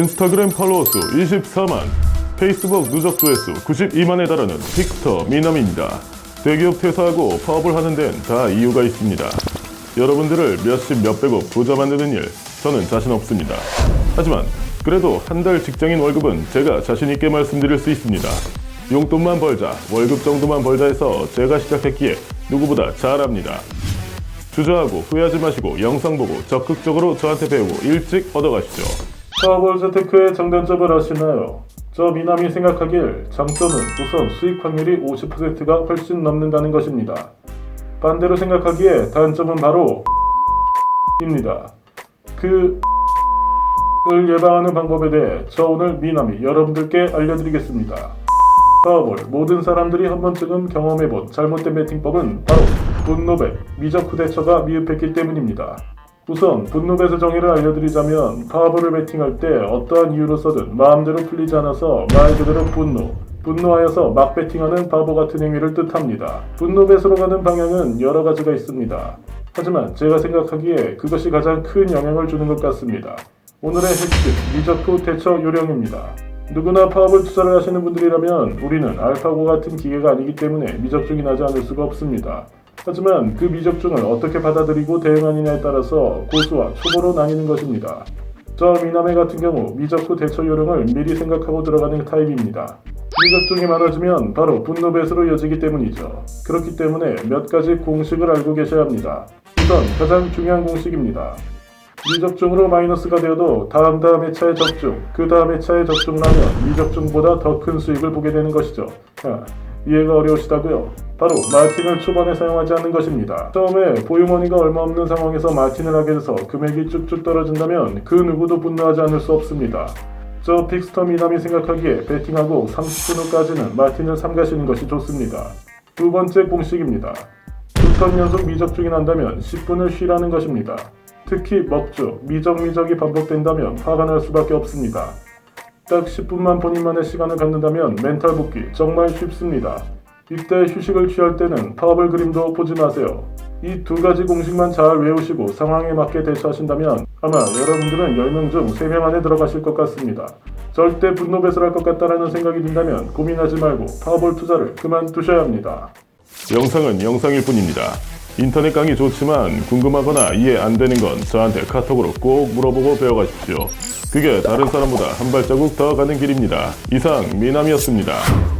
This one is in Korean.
인스타그램 팔로워 수 24만, 페이스북 누적 조회수 92만에 달하는 픽터 미남입니다. 대기업 퇴사하고 파업을 하는 데는 다 이유가 있습니다. 여러분들을 몇십 몇백억 부자 만드는 일, 저는 자신 없습니다. 하지만 그래도 한 달 직장인 월급은 제가 자신 있게 말씀드릴 수 있습니다. 용돈만 벌자, 월급 정도만 벌자 해서 제가 시작했기에 누구보다 잘합니다. 주저하고 후회하지 마시고 영상 보고 적극적으로 저한테 배우고 일찍 얻어가시죠. 파워볼 재테크의 장단점을 아시나요? 저 미남이 생각하길 장점은 우선 수익 확률이 50%가 훨씬 넘는다는 것입니다. 반대로 생각하기에 단점은 바로 입니다. 그 을 예방하는 방법에 대해 저 오늘 미남이 여러분들께 알려드리겠습니다. 파워볼 모든 사람들이 한 번쯤은 경험해본 잘못된 배팅법은 바로 분노배 미적 후대처가 미흡했기 때문입니다. 우선 분노배수 정의를 알려드리자면 파워볼을 배팅할 때 어떠한 이유로서든 마음대로 풀리지 않아서 말 그대로 분노 분노하여서 막 배팅하는 바보 같은 행위를 뜻합니다. 분노 배수로 가는 방향은 여러 가지가 있습니다. 하지만 제가 생각하기에 그것이 가장 큰 영향을 주는 것 같습니다. 오늘의 핵심 미적 후 대처 요령입니다. 누구나 파업을 투자를 하시는 분들이라면 우리는 알파고 같은 기계가 아니기 때문에 미적중이 나지 않을 수가 없습니다. 하지만 그 미적중을 어떻게 받아들이고 대응하느냐에 따라서 고수와 초보로 나뉘는 것입니다. 저 미남의 같은 경우 미적 후 대처 요령을 미리 생각하고 들어가는 타입입니다. 미적중이 많아지면 바로 분노 배수로 이어지기 때문이죠. 그렇기 때문에 몇 가지 공식을 알고 계셔야 합니다. 우선 가장 중요한 공식입니다. 미적중으로 마이너스가 되어도 다음 다음 회차의 적중, 그 다음 회차의 적중라면 미적중보다 더 큰 수익을 보게 되는 것이죠. 아, 이해가 어려우시다고요? 바로 마틴을 초반에 사용하지 않는 것입니다. 처음에 보유머니가 얼마 없는 상황에서 마틴을 하게 돼서 금액이 쭉쭉 떨어진다면 그 누구도 분노하지 않을 수 없습니다. 저 픽스터 미남이 생각하기에 배팅하고 30분 후까지는 마틴을 삼가시는 것이 좋습니다. 두 번째 공식입니다. 두턴 연속 미적중이 난다면 10분을 쉬라는 것입니다. 특히 먹주, 미적미적이 반복된다면 화가 날 수밖에 없습니다. 딱 10분만 본인만의 시간을 갖는다면 멘탈 복귀 정말 쉽습니다. 이때 휴식을 취할 때는 파업을 그림도 보지 마세요. 이 두 가지 공식만 잘 외우시고 상황에 맞게 대처하신다면 아마 여러분들은 10명 중 3명 안에 들어가실 것 같습니다. 절대 분노 배설할 것 같다라는 생각이 든다면 고민하지 말고 파워볼 투자를 그만두셔야 합니다. 영상은 영상일 뿐입니다. 인터넷 강의 좋지만 궁금하거나 이해 안 되는 건 저한테 카톡으로 꼭 물어보고 배워가십시오. 그게 다른 사람보다 한 발자국 더 가는 길입니다. 이상 미남이었습니다.